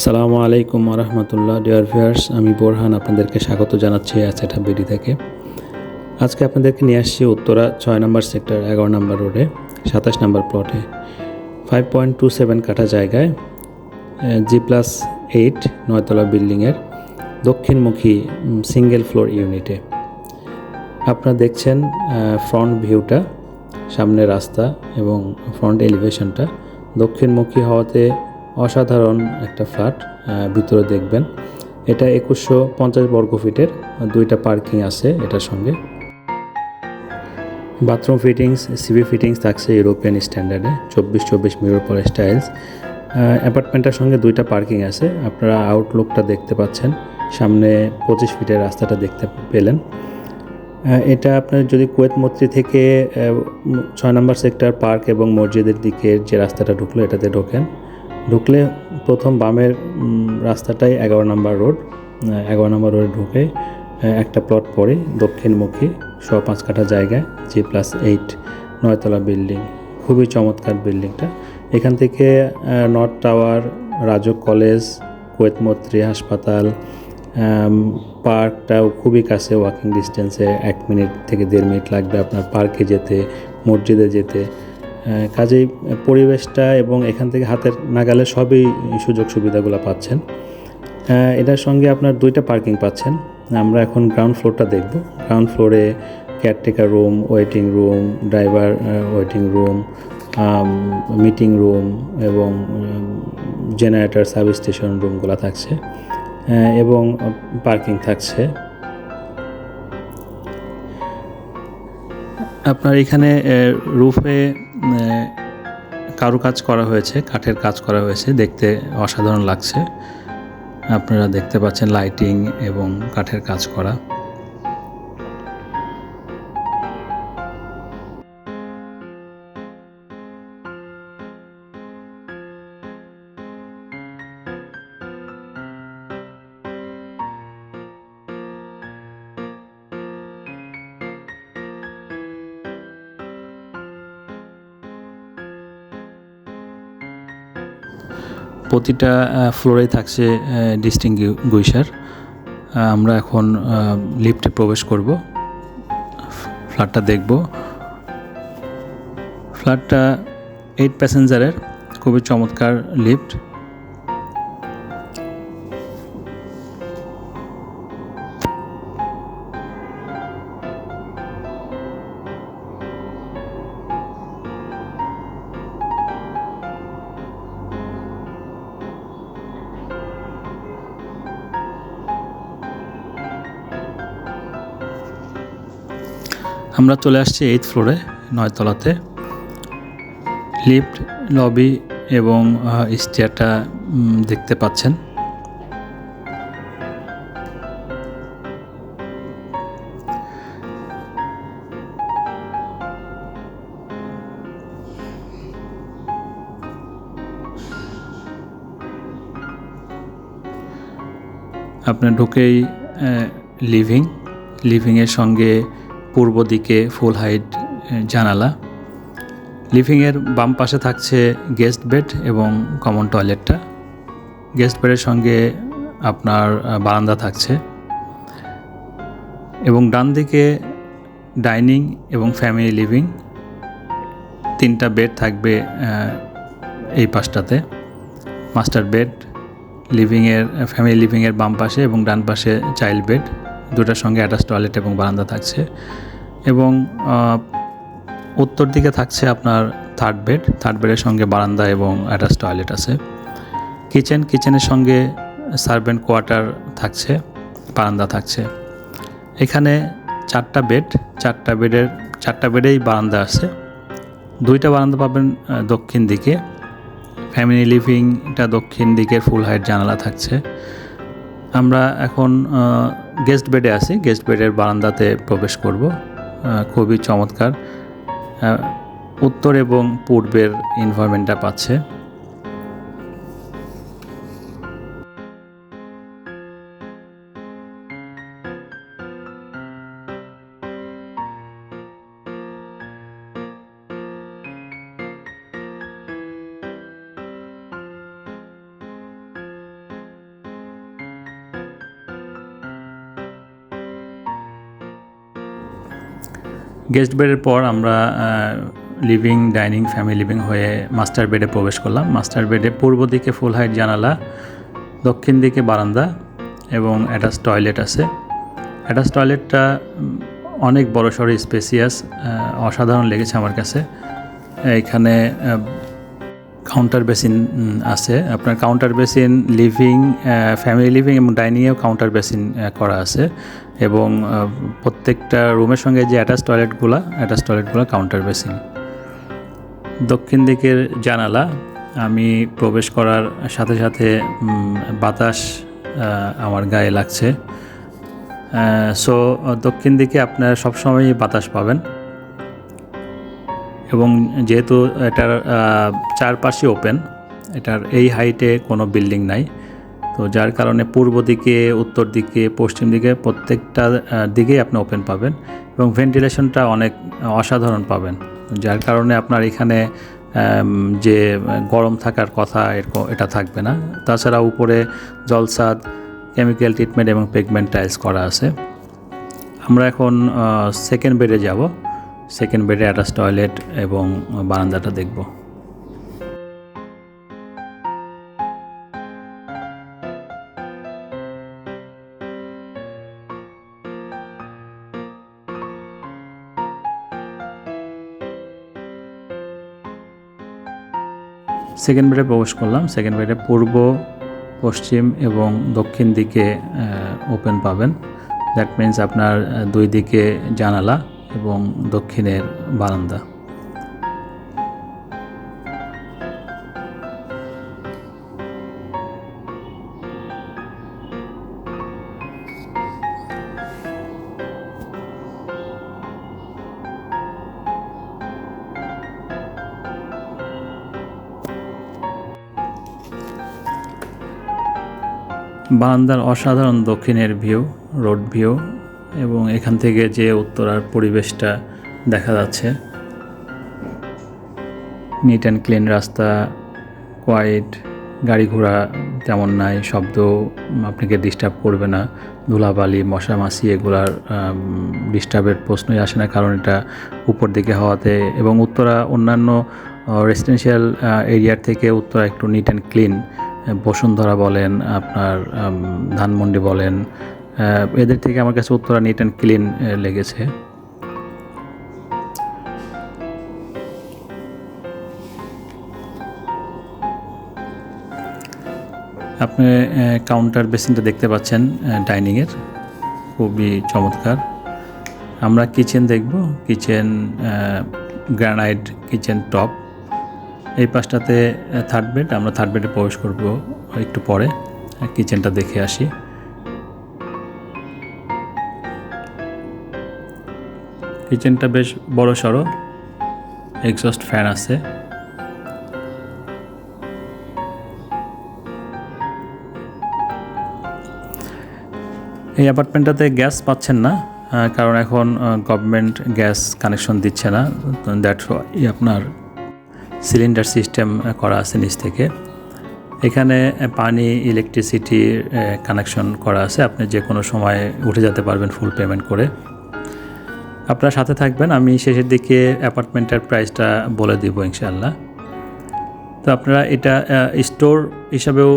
সালামু আলাইকুম রহমতুল্লাহ dear viewers, আমি বোরহান আপনাদেরকে স্বাগত জানাচ্ছি অ্যাচেটা বিডি থেকে। আজকে আপনাদেরকে নিয়ে আসছি উত্তরা ছয় নম্বর সেক্টর, এগারো নম্বর রোডে, সাতাশ নম্বর প্লটে। Five point two seven katha জায়গায় জি প্লাস এইট নয়তলা বিল্ডিংয়ের দক্ষিণমুখী সিঙ্গেল ফ্লোর ইউনিটে আপনারা দেখছেন ফ্রন্ট ভিউটা সামনে রাস্তা এবং ফ্রন্ট এলিভেশনটা দক্ষিণমুখী হওয়াতে অসাধারণ একটা ফ্ল্যাট ভিতরে দেখবেন। এটা একুশশো পঞ্চাশ বর্গ ফিটের, দুইটা পার্কিং আছে এটার সঙ্গে। বাথরুম ফিটিংস সিভি ফিটিংস থাকছে ইউরোপিয়ান স্ট্যান্ডার্ডে, চব্বিশ চব্বিশ মিরর পর স্টাইলস অ্যাপার্টমেন্টের সঙ্গে দুইটা পার্কিং আছে, আপনারা আউটলুকটা দেখতে পাচ্ছেন। সামনে পঁচিশ ফিটের রাস্তাটা দেখতে পেলেন। এটা আপনার যদি কুয়েত মৈত্রী থেকে ছয় নম্বর সেক্টর পার্ক এবং মসজিদের দিকে যে রাস্তাটা ঢুকলো, এটাতে ঢোকেন। ঢুকলে প্রথম বামের রাস্তাটাই এগারো নম্বর রোড। এগারো নম্বর রোডে ঢুকে একটা প্লট পরে দক্ষিণমুখী শ পাঁচ কাঠা জায়গায় জি প্লাস এইট নয়তলা বিল্ডিং খুবই চমৎকার বিল্ডিংটা এখান থেকে north tower Rajuk college Kuwait Maitri হাসপাতাল পার্কটাও খুবই কাছে ওয়াকিং ডিস্টেন্সে এক মিনিট থেকে দেড় মিনিট লাগবে আপনার পার্কে যেতে, মসজিদে যেতে। কাজেই পরিবেশটা এবং এখান থেকে হাতের নাগালে সবই সুযোগ সুবিধাগুলো পাচ্ছেন। এটার সঙ্গে আপনার দুইটা পার্কিং পাচ্ছেন। আমরা এখন গ্রাউন্ড ফ্লোরটা দেখব। গ্রাউন্ড ফ্লোরে caretaker room, waiting room, driver waiting room meeting room এবং জেনারেটর সাব স্টেশন রুমগুলো থাকছে এবং পার্কিং থাকছে। আপনার এখানে রুফে কারুকাজ করা হয়েছে, কাঠের কাজ করা হয়েছে, দেখতে অসাধারণ লাগছে। আপনারা দেখতে পাচ্ছেন লাইটিং এবং কাঠের কাজ করা। প্রতিটা ফ্লোরেই থাকছে ডিস্টিংগুইশার আমরা এখন লিফটে প্রবেশ করব। ফ্ল্যাটটা দেখব। ফ্ল্যাটটা এইট প্যাসেঞ্জারের খুবই চমৎকার লিফট আমরা চলে আসছি এইথ ফ্লোরে নয়তলাতে। লিফট লবি এবং স্টেয়ারটা দেখতে পাচ্ছেন। আপনার ঢুকেই লিভিং লিভিংয়ের সঙ্গে পূর্ব দিকে ফুল হাইট জানালা। লিভিংয়ের বাম পাশে থাকছে গেস্ট বেড এবং কমন টয়লেটটা। গেস্ট বেডের সঙ্গে আপনার বারান্দা থাকছে। এবং ডান দিকে ডাইনিং এবং ফ্যামিলি লিভিং। তিনটা বেড থাকবে এই পাশটাতে। মাস্টার বেড, লিভিংয়ের, ফ্যামিলি লিভিংয়ের বাম পাশে এবং ডান পাশে চাইল্ড বেড। দুটার সঙ্গে অ্যাটাচ টয়লেট এবং বারান্দা থাকছে। এবং উত্তর দিকে থাকছে আপনার থার্ড বেড থার্ড বেডের সঙ্গে বারান্দা এবং অ্যাটাচ টয়লেট আছে। কিচেন কিচেনের সঙ্গে সার্ভেন্ট কোয়ার্টার থাকছে, বারান্দা থাকছে। এখানে চারটা বেড চারটা বেডের চারটা বেডেই বারান্দা আছে। দুইটা বারান্দা পাবেন দক্ষিণ দিকে। ফ্যামিলি লিভিংটা দক্ষিণ দিকের ফুল হাইট জানালা থাকছে। আমরা এখন গেস্ট বেডে আসি গেস্ট বেডের বারান্দাতে প্রবেশ করব। খুবই চমৎকার। উত্তর এবং পূর্বের ইনভারমেন্টটা পাচ্ছে। গেস্ট বেডের পর আমরা লিভিং ডাইনিং ফ্যামিলি লিভিং হয়ে মাস্টার বেডে প্রবেশ করলাম। মাস্টার বেডে পূর্ব দিকে ফুল হাইট জানালা, দক্ষিণ দিকে বারান্দা এবং অ্যাটাচ টয়লেট আছে। অ্যাটাচ টয়লেটটা অনেক বড় সড়ো স্পেসিয়াস অসাধারণ লেগেছে আমার কাছে। এখানে কাউন্টার বেসিন আছে। আপনার counter basin living family living এবং ডাইনিংয়েও কাউন্টার বেসিন করা আছে। এবং প্রত্যেকটা রুমের সঙ্গে যে অ্যাটাচ টয়লেটগুলো অ্যাটাচ টয়লেটগুলো কাউন্টার বেসিন দক্ষিণ দিকের জানালা, আমি প্রবেশ করার সাথে সাথে বাতাস আমার গায়ে লাগছে। সো দক্ষিণ দিকে আপনার সবসময়ই বাতাস পাবেন। এবং যেহেতু এটার চারপাশে ওপেন এটার এই হাইটে কোনো বিল্ডিং নাই। তো যার কারণে পূর্ব দিকে, উত্তর দিকে, পশ্চিম দিকে প্রত্যেকটা দিকেই আপনি ওপেন পাবেন এবং ভেন্টিলেশনটা অনেক অসাধারণ পাবেন। যার কারণে আপনার এখানে যে গরম থাকার কথা এরকম, এটা থাকবে না। তাছাড়া উপরে জলসাদ কেমিক্যাল ট্রিটমেন্ট এবং পেগমেন্ট টাইলস করা আছে। আমরা এখন সেকেন্ড বেডে যাব। সেকেন্ড বেডে অ্যাটাচ টয়লেট এবং বারান্দাটা দেখব। সেকেন্ড বেডে প্রবেশ করলাম। সেকেন্ড বেডে পূর্ব, পশ্চিম এবং দক্ষিণ দিকে ওপেন পাবেন। দ্যাট মিন্স আপনার দুই দিকে জানালা। এবং দক্ষিণের বারান্দা। বারান্দার অসাধারণ দক্ষিণের ভিউ রোড ভিউ এবং এখান থেকে যে উত্তরার পরিবেশটা দেখা যাচ্ছে নিট অ্যান্ড ক্লিন রাস্তা কোয়াইট গাড়ি ঘোড়া তেমন নাই, শব্দ আপনাকে ডিস্টার্ব করবে না। ধুলাবালি মশা মাছি এগুলার ডিস্টার্বের প্রশ্নই আসে না, কারণ এটা উপর দিকে হওয়াতে। এবং উত্তরা অন্যান্য রেসিডেন্সিয়াল এরিয়ার থেকে উত্তরা একটু নিট অ্যান্ড ক্লিন বসুন্ধরা বলেন, আপনার ধানমন্ডি বলেন এদের থেকে আমার কাছে উত্তরা নিট অ্যান্ড ক্লিন লেগেছে। আপনি কাউন্টার বেসিনটা দেখতে পাচ্ছেন ডাইনিংয়ের খুবই চমৎকার। আমরা কিচেন দেখব কিচেন গ্রানাইট কিচেন টপ এই পাশটাতে থার্ড বেড আমরা থার্ড বেডে প্রবেশ করব একটু পরে। কিচেনটা দেখে আসি। কিচেনটা বেশ বড় সড়ো। এক্সস্ট ফ্যান আছে। এই অ্যাপার্টমেন্টটাতে গ্যাস পাচ্ছেন না কারণ এখন গভর্নমেন্ট গ্যাস কানেকশন দিচ্ছে না। দ্যাটস আপনার সিলিন্ডার সিস্টেম করা আছে নিচ থেকে। এখানে পানি ইলেকট্রিসিটি কানেকশন করা আছে। আপনি যে কোনো সময় উঠে যেতে পারবেন ফুল পেমেন্ট করে। আপনার সাথে থাকবেন, আমি শেষের দিকে অ্যাপার্টমেন্টের প্রাইসটা বলে দিব ইনশাআল্লাহ। তো আপনারা এটা স্টোর হিসাবেও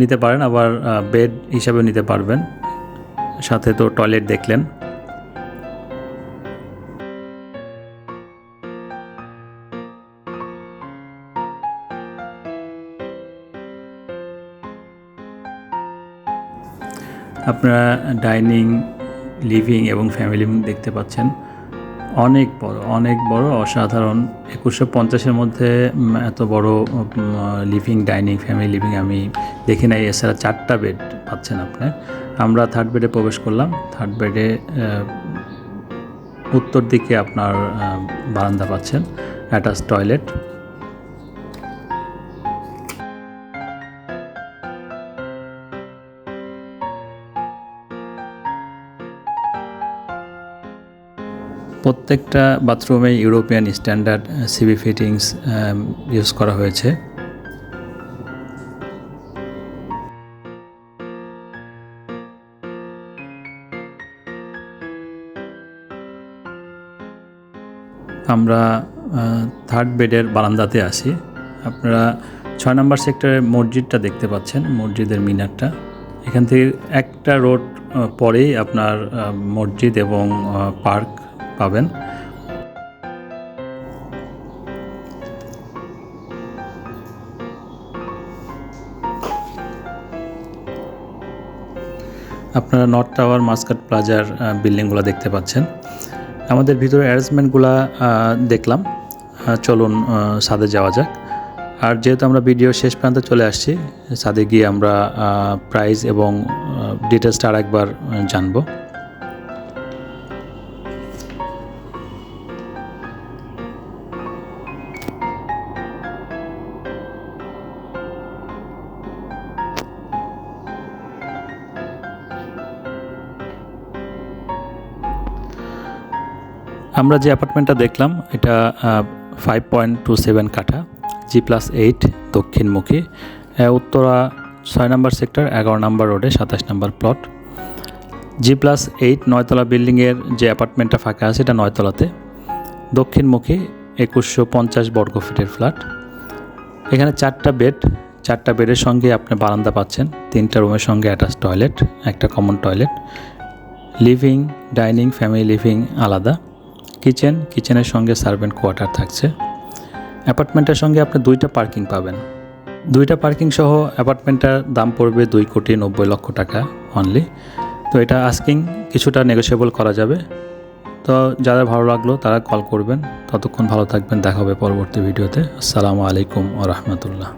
নিতে পারেন, আবার বেড হিসাবেও নিতে পারবেন। সাথে তো টয়লেট দেখলেন। আপনারা ডাইনিং লিভিং এবং ফ্যামিলি দেখতে পাচ্ছেন। অনেক বড় অনেক বড়, অসাধারণ। একুশশো পঞ্চাশের মধ্যে এত বড় লিভিং ডাইনিং ফ্যামিলি লিভিং আমি দেখি নাই। এছাড়া চারটা বেড পাচ্ছেন আপনি। আমরা থার্ড বেডে প্রবেশ করলাম। থার্ড বেডে উত্তর দিকে আপনার বারান্দা পাচ্ছেন। অ্যাটাচ টয়লেট প্রত্যেকটা বাথরুমে European standard CB fittings use করা হয়েছে। আমরা থার্ড বেডের বারান্দাতে আসি আপনারা ছয় নম্বর সেক্টরে মসজিদটা দেখতে পাচ্ছেন, মসজিদের মিনারটা। এখান থেকে একটা রোড পরেই আপনার মসজিদ এবং পার্ক। পাবেন। আপনারা নর্থ টাওয়ার, মাস্কাট প্লাজার বিল্ডিংগুলো দেখতে পাচ্ছেন। আমাদের ভিতরে অ্যারেঞ্জমেন্টগুলো দেখলাম। চলুন ছাদে যাওয়া যাক। আর যেহেতু আমরা ভিডিও শেষ প্রান্তে চলে আসছি ছাদে গিয়ে আমরা প্রাইস এবং ডিটেলসটা আর একবার জানব। আমরা যে অ্যাপার্টমেন্টটা দেখলাম, এটা five point two seven katha G plus eight দক্ষিণমুখী Uttara ছয় নম্বর সেক্টর, এগারো নম্বর রোডে, সাতাশ নম্বর প্লট। জি প্লাস এইট নয়তলা বিল্ডিংয়ের যে অ্যাপার্টমেন্টটা ফাঁকা আছে, এটা নয়তলাতে। দক্ষিণমুখী একুশশো পঞ্চাশ বর্গ ফিটের ফ্ল্যাট। এখানে চারটা বেড, চারটা বেডের সঙ্গে আপনি বারান্দা পাচ্ছেন। তিনটা রুমের সঙ্গে অ্যাটাচ টয়লেট একটা common toilet living dining family living আলাদা। কিচেন, কিচেনের সঙ্গে সার্ভেন্ট কোয়ার্টার থাকছে। অ্যাপার্টমেন্টের সঙ্গে আপনি দুইটা পার্কিং পাবেন। দুইটা পার্কিং সহ অ্যাপার্টমেন্টটার দাম পড়বে দুই কোটি নব্বই লক্ষ টাকা অনলি তো এটা আস্কিং কিছুটা নেগোসিয়েবল করা যাবে। তো যাদের ভালো লাগল তারা কল করবেন। ততক্ষণ ভালো থাকবেন। দেখা হবে পরবর্তী ভিডিওতে। আসসালামু আলাইকুম ও রহমতুল্লাহ।